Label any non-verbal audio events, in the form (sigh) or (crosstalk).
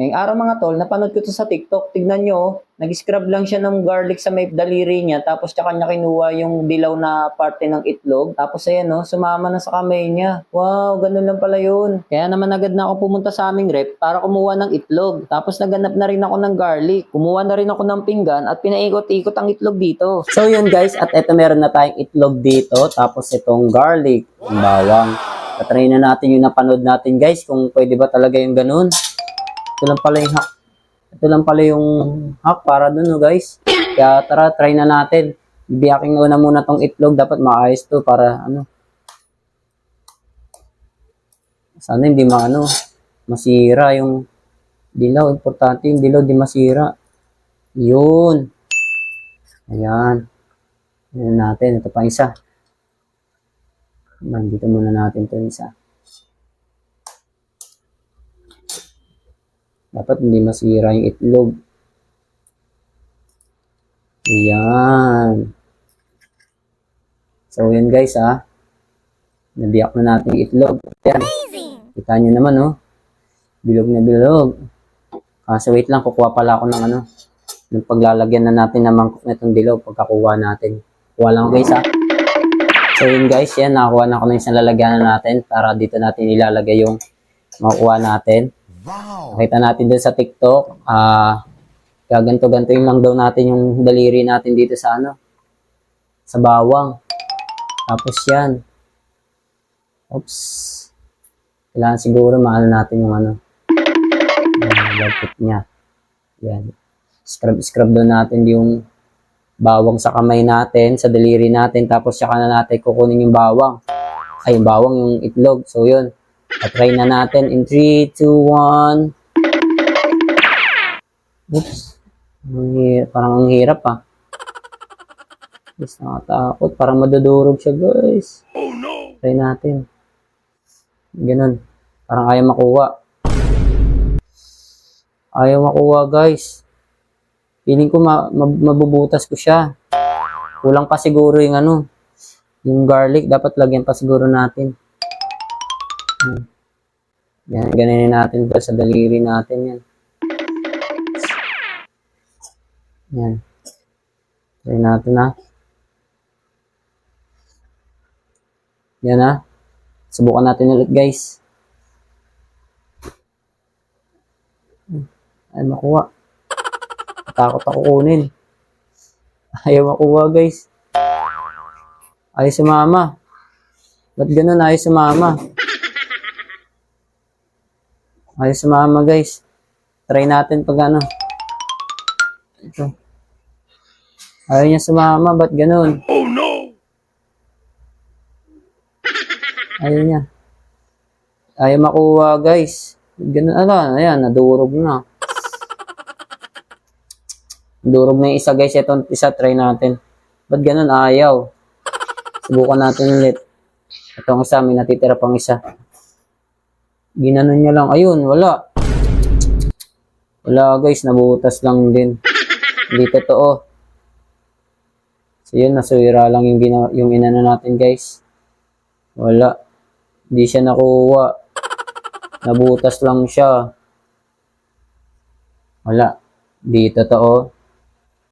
Ngayong araw mga tol, napanood ko to sa TikTok. Tignan nyo, oh. nag-scrub lang siya ng garlic sa may daliri niya. Tapos tsaka niya kinuha yung dilaw na parte ng itlog. Tapos ayan oh, sumama na sa kamay niya. Wow, ganun lang pala yun. Kaya naman agad na ako pumunta sa aming rep para kumuha ng itlog. Tapos naganap na rin ako ng garlic. Kumuha na rin ako ng pinggan at pinaikot-ikot ang itlog dito. So yun guys, at eto meron na tayong itlog dito. Tapos itong garlic, ang bawang. Tatry na natin yung napanood natin guys kung pwede ba talaga yung ganun. Ito lang pala yung hack. Ito lang pala yung hack para dun, no, guys. Kaya tara, try na natin. Bibiyaking na muna tong itlog. Dapat maayos to para ano. Sana hindi maano, masira yung dilaw. Importante yung dilaw, di masira. Yun. Ayan. Ayan natin. Ito pa isa. Nandito muna natin to isa. Dapat hindi masira yung itlog. Ayan. So, yun guys, ha. Nabiyak na natin yung itlog. Ayan. Kita nyo naman, oh. Bilog na bilog. Kaso wait lang, kukuha pala ako ng ano. Ng paglalagyan na natin ng mangkok na itong dilaw pagkakuha natin. Kuha lang guys, ha. So, yun guys, yan. Nakakuha na ako ng isang lalagyan na natin para dito natin ilalagay yung makukuha natin. Nakita natin doon sa TikTok, ah, gaganto-ganto yung lang daw natin yung daliri natin dito sa ano, sa bawang. Tapos yan. Oops. Kailangan siguro maano natin yung ano, yung lagkit niya. Yan. Scrub-scrub doon natin yung bawang sa kamay natin, sa daliri natin, tapos saka na natin kukunin yung bawang. Ay, yung bawang, yung itlog. So, yun. Try na natin in 3, 2, 1. Oops. Parang ang hirap ah. Guys, nakatakot. Parang madudurog siya, guys. Oh no! Try natin. Ganun. Parang ayaw makuha. Ayaw makuha, guys. Feeling ko ma- ma- mabubutas ko siya. Kulang pa siguro yung ano, yung garlic. Dapat lagyan pa siguro natin. Hmm. Yan, ganinin natin to sa daliri natin yan. Yan. Try natin ha. Yan ha. Subukan natin ulit guys. Hmm. Ay, makuha. Takot ako kunin. (laughs) Ayaw makuha guys. Ayaw sumama. Ba't ganun ayaw sumama? Ayaw sumama guys. Try natin pag ano. Ito. Ayaw niya sumama. Ba't ganun? Oh no! Ayaw niya. Ayaw makuha guys. Ganun. Ala, ayan. Nadurog na. Durog na isa guys. Ito isa try natin. Ba't ganun? Ayaw. Subukan natin ulit. Itong isa, may natitira pang isa. Ginanon niya lang. Ayun, wala. Wala guys, nabutas lang din. Hindi totoo. So yun, nasuira lang yung, gina- yung inano natin guys. Wala. Hindi siya nakuha. Nabutas lang siya. Wala. Di totoo.